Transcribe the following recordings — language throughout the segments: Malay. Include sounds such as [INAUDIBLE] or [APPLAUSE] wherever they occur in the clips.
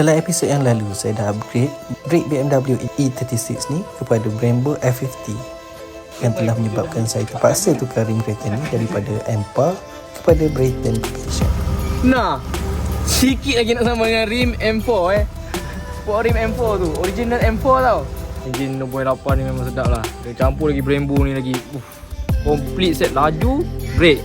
Dalam episod yang lalu, saya dah upgrade brake BMW E36 ni kepada Brembo F50 yang telah menyebabkan saya terpaksa tukar rim kereta ni daripada Empa kepada Brayton Competition. Nah, sikit lagi nak sama dengan rim M4 eh. Buat rim M4 tu, original M4 tau. Engine 6.8 ni memang sedap lah. Dia campur lagi Brembo ni lagi. Uff. Complete set laju, brake.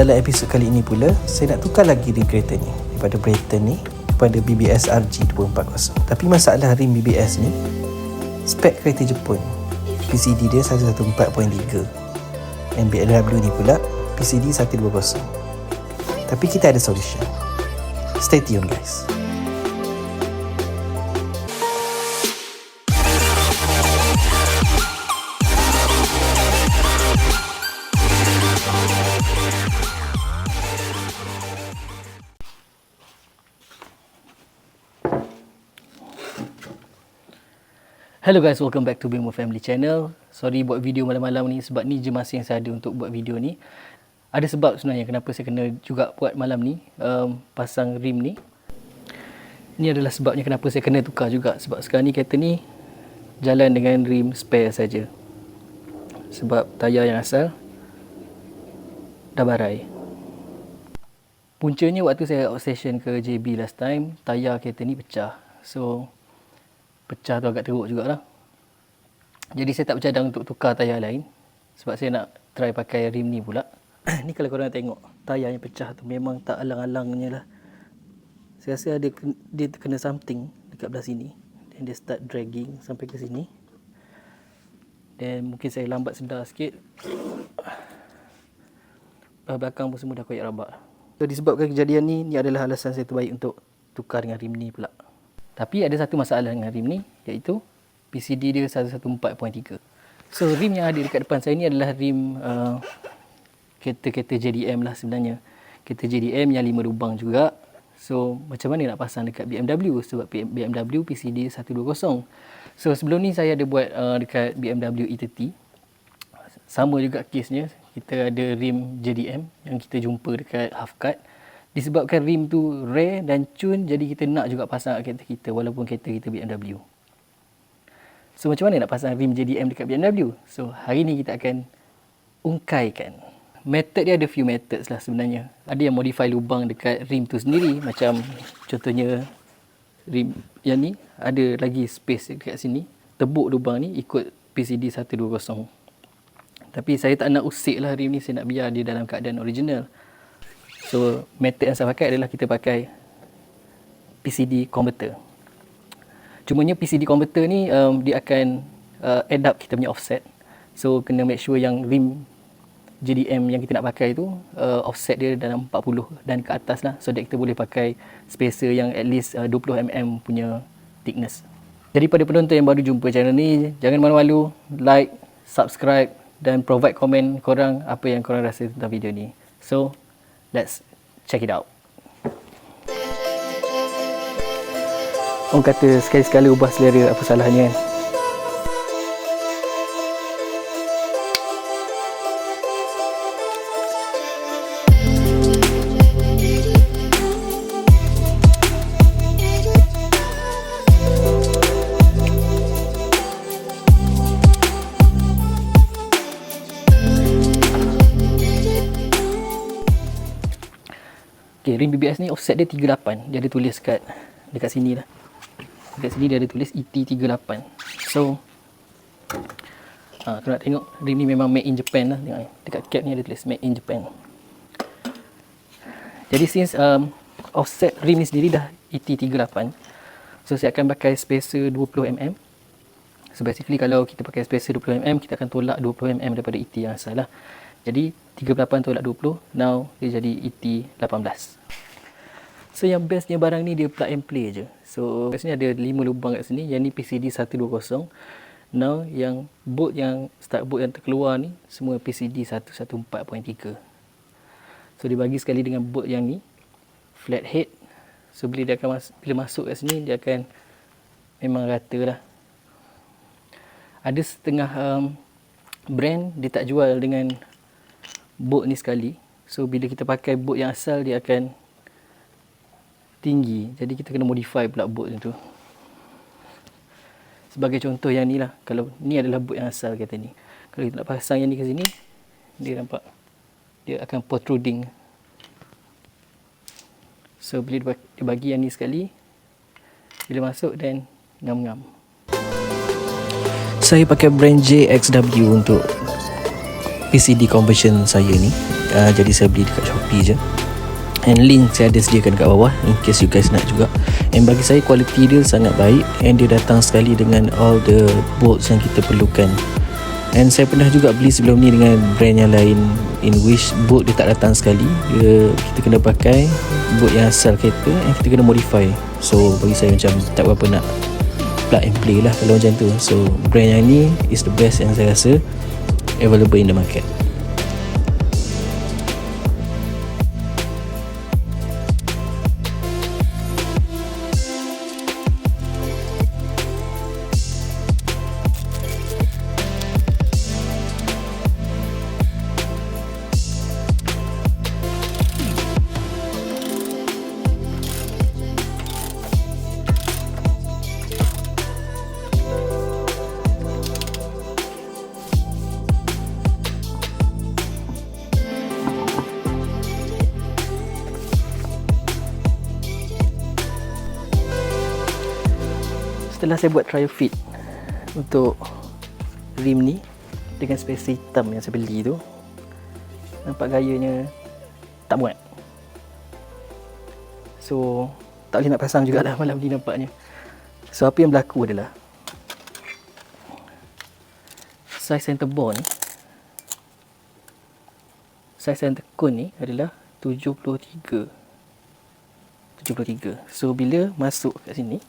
Dalam episod kali ini pula, saya nak tukar lagi rim kereta ni daripada Brayton ni kepada BBS RG 240. Tapi masalah rim BBS ni, spek kereta Jepun. PCD dia 114.3 and BMW ni pula PCD 120. Tapi kita ada solution. Stay tune guys. Hello guys, welcome back to Bimo Family Channel. Sorry buat video malam-malam ni sebab ni je masa yang saya ada untuk buat video ni. Ada sebab sebenarnya kenapa saya kena juga buat malam ni, um, pasang rim ni. Ini adalah sebabnya kenapa saya kena tukar juga sebab sekarang ni kereta ni jalan dengan rim spare saja. Sebab tayar yang asal dah barai. Puncanya waktu saya outstation ke JB last time, tayar kereta ni pecah. So, pecah tu agak teruk jugalah. Jadi saya tak bercadang untuk tukar tayar lain sebab saya nak try pakai rim ni pula. [CLEARS THROAT] ni kalau korang tengok tayar yang pecah tu memang tak alang-alangnya lah. Saya rasa ada dia kena something dekat belah sini. Dan dia start dragging sampai ke sini. Dan mungkin saya lambat sedar sikit. Belah belakang pun semua dah koyak rabak. So disebabkan kejadian ni, ni adalah alasan saya terbaik untuk tukar dengan rim ni pula. Tapi ada satu masalah dengan rim ni iaitu PCD dia 114.3. So rim yang ada dekat depan saya ni adalah rim uh, kereta-kereta JDM lah sebenarnya. Kereta JDM yang 5 lubang juga. So macam mana nak pasang dekat BMW sebab BMW PCD 120. So sebelum ni saya ada buat uh, dekat BMW E30. Sama juga kesnya. Kita ada rim JDM yang kita jumpa dekat half cut disebabkan rim tu rare dan cun jadi kita nak juga pasang kat kereta kita walaupun kereta kita BMW. So macam mana nak pasang rim JDM dekat BMW? So hari ni kita akan ungkaikan. Method dia ada few methods lah sebenarnya. Ada yang modify lubang dekat rim tu sendiri macam contohnya rim yang ni ada lagi space dekat sini. Tebuk lubang ni ikut PCD 120. Tapi saya tak nak usik lah rim ni, saya nak biar dia dalam keadaan original. So method yang saya pakai adalah kita pakai PCD converter. Cumanya PCD converter ni um, dia akan uh, add up kita punya offset. So kena make sure yang rim JDM yang kita nak pakai tu uh, offset dia dalam 40 dan ke atas lah so that kita boleh pakai spacer yang at least uh, 20 mm punya thickness. Jadi pada penonton yang baru jumpa channel ni, jangan malu-malu like, subscribe dan provide komen korang apa yang korang rasa tentang video ni. So, Let's check it out. Orang kata sekali-sekala ubah selera apa salahnya kan? Okay, rim BBS ni offset dia 38. Dia ada tulis kat dekat sini lah. Dekat sini dia ada tulis ET38. So, ha, tu nak tengok rim ni memang made in Japan lah. Tengok Dekat cap ni ada tulis made in Japan. Jadi since um, offset rim ni sendiri dah ET38. So, saya akan pakai spacer 20mm. So, basically kalau kita pakai spacer 20mm, kita akan tolak 20mm daripada ET yang asal lah. Jadi 38 tolak 20 Now dia jadi ET 18 So yang bestnya barang ni dia plug and play je. So biasanya ada 5 lubang kat sini. Yang ni PCD 120 Now yang bolt yang start bolt yang terkeluar ni Semua PCD 114.3 So dia bagi sekali dengan bolt yang ni Flat head So bila dia akan mas- bila masuk kat sini Dia akan memang rata lah. Ada setengah um, brand dia tak jual dengan bolt ni sekali. So bila kita pakai bolt yang asal dia akan tinggi. Jadi kita kena modify pula bolt tu. Sebagai contoh yang ni lah. Kalau ni adalah bolt yang asal kata ni. Kalau kita nak pasang yang ni ke sini, dia nampak dia akan protruding. So bila dia bagi yang ni sekali, bila masuk dan ngam-ngam. Saya pakai brand JXW untuk PCD conversion saya ni uh, Jadi saya beli dekat Shopee je. And link saya ada sediakan dekat bawah In case you guys nak juga. And bagi saya quality dia sangat baik And dia datang sekali dengan all the bolts yang kita perlukan. And saya pernah juga beli sebelum ni dengan brand yang lain. In which bolt dia tak datang sekali dia, Kita kena pakai bolt yang asal kereta And kita kena modify. So bagi saya macam tak berapa nak plug and play lah kalau macam tu. So brand yang ni is the best yang saya rasa Available in the market Setelah saya buat trial fit untuk rim ni dengan spacer hitam yang saya beli tu nampak gayanya tak muat. So tak boleh nak pasang jugalah malam ni nampaknya. So apa yang berlaku adalah size center bore ni size center cone ni adalah 73 73 so bila masuk kat sini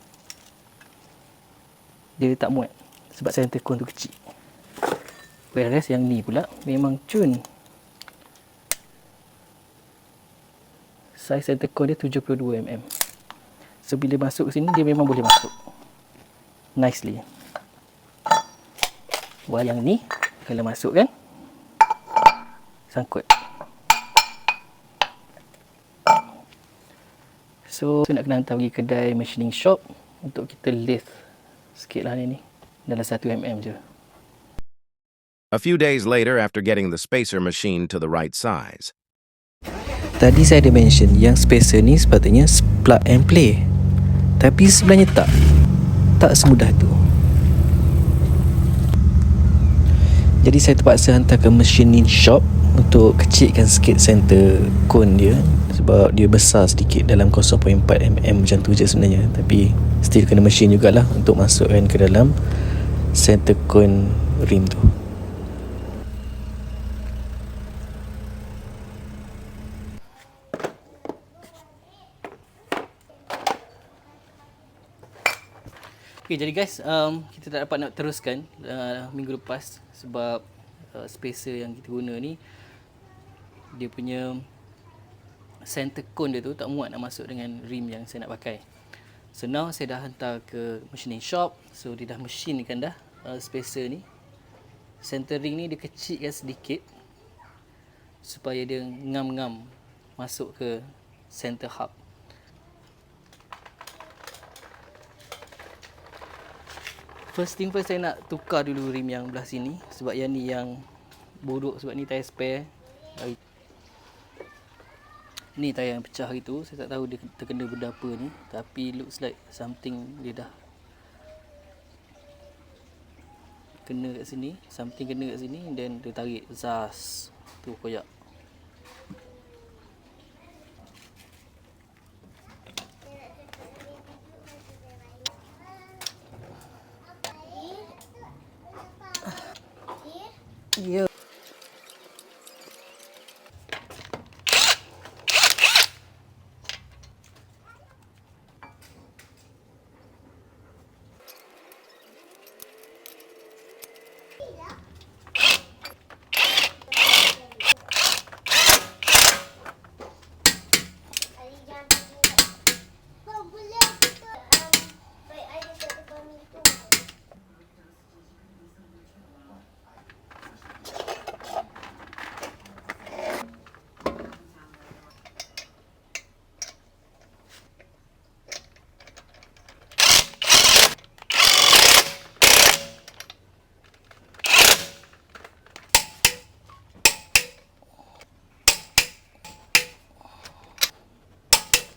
dia tak muat. Sebab center cone tu kecil. Whereas yang ni pula memang cun. Size center cone dia 72 mm so bila masuk ke sini dia memang boleh masuk. Nicely. Wah yang ni kalau masuk kan sangkut. So saya nak kena hantar pergi kedai machining shop untuk kita lathe sikit lah ni ni. Dalam 1 mm je. A few days later, after getting the spacer machine to the right size, Tadi saya ada mention yang spacer ni sepatutnya plug and play. Tapi sebenarnya tak. Tak semudah tu. Jadi saya terpaksa hantar ke machining shop Untuk kecilkan sikit center cone dia Sebab dia besar sedikit dalam 0.4 mm macam tu je sebenarnya. Tapi still kena machine jugalah Untuk masukkan ke dalam center cone rim tu Okay, jadi guys, um, kita tak dapat nak teruskan uh, minggu lepas sebab uh, spacer yang kita guna ni dia punya center cone dia tu tak muat nak masuk dengan rim yang saya nak pakai. So now saya dah hantar ke machining shop. So dia dah machinekan dah uh, spacer ni. Center ring ni dia kecilkan sedikit supaya dia ngam-ngam masuk ke center hub. First thing first saya nak tukar dulu rim yang belah sini sebab yang ni yang buruk sebab ni tayar spare. Ni tayar yang pecah hari tu. Saya tak tahu dia terkena benda apa ni. Tapi looks like something dia dah kena kat sini. Something kena kat sini. Then dia tarik zas. Tu koyak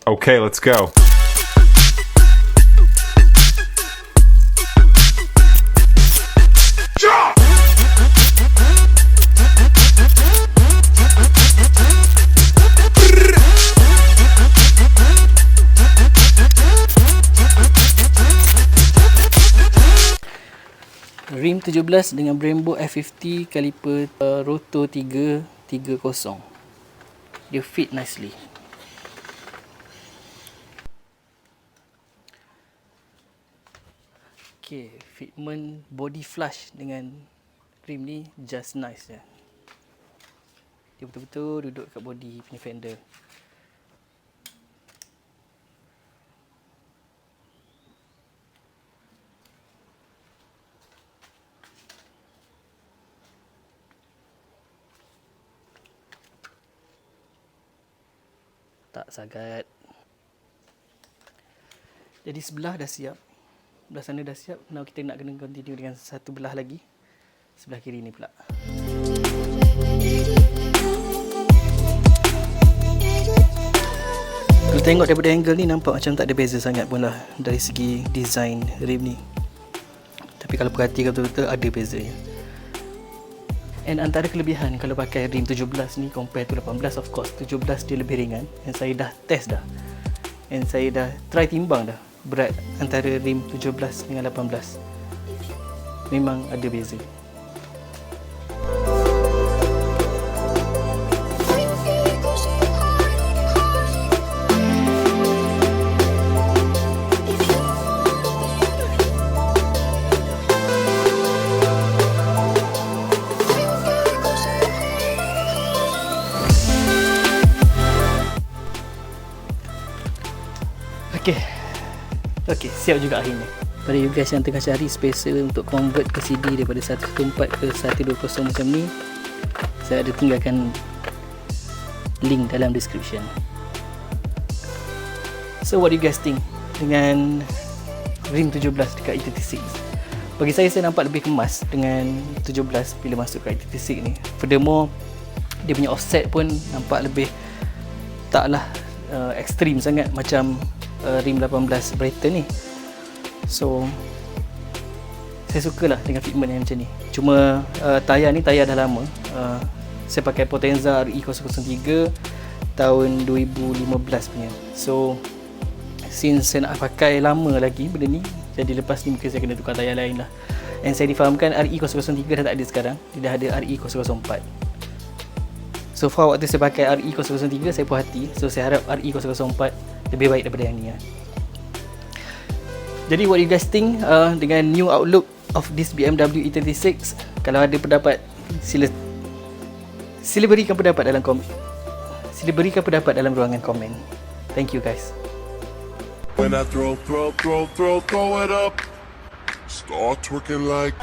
Okay, let's go. Rim 17 dengan Brembo F50 kaliper uh, rotor 3 30. Dia fit nicely. Okay, fitment body flush dengan rim ni just nice je. Dia betul-betul duduk kat body punya fender. Tak sangat. Jadi sebelah dah siap. Belah sana dah siap. Now kita nak kena continue dengan satu belah lagi. Sebelah kiri ni pula. Kalau tengok daripada angle ni nampak macam tak ada beza sangat pun lah dari segi design rim ni. Tapi kalau perhatikan betul-betul ada bezanya. And antara kelebihan kalau pakai rim 17 ni compare to 18 of course 17 dia lebih ringan and saya dah test dah. And saya dah try timbang dah berat antara rim 17 dengan 18. Memang ada beza. Okey. Okey, siap juga akhirnya. Pada you guys yang tengah cari spacer untuk convert ke CD daripada 114 ke 120 macam ni, saya ada tinggalkan link dalam description. So what do you guys think dengan rim 17 dekat E36? Bagi saya saya nampak lebih kemas dengan 17 bila masuk ke E36 ni. Furthermore, dia punya offset pun nampak lebih taklah uh, ekstrim sangat macam uh, rim 18 Brighton ni. So saya sukalah dengan fitment yang macam ni. Cuma uh, tayar ni tayar dah lama. Uh, saya pakai Potenza RE003 tahun 2015 punya. So since saya nak pakai lama lagi benda ni, jadi lepas ni mungkin saya kena tukar tayar lain lah. And saya difahamkan RE003 dah tak ada sekarang. Dia dah ada RE004. So far waktu saya pakai RE003 saya puas hati. So saya harap RE004 lebih baik daripada yang ni lah. Jadi what you guys think uh, dengan new outlook of this BMW E36? Kalau ada pendapat sila sila berikan pendapat dalam kom sila berikan pendapat dalam ruangan komen. Thank you guys. When I throw, throw, throw, throw, throw it up, start twerking like.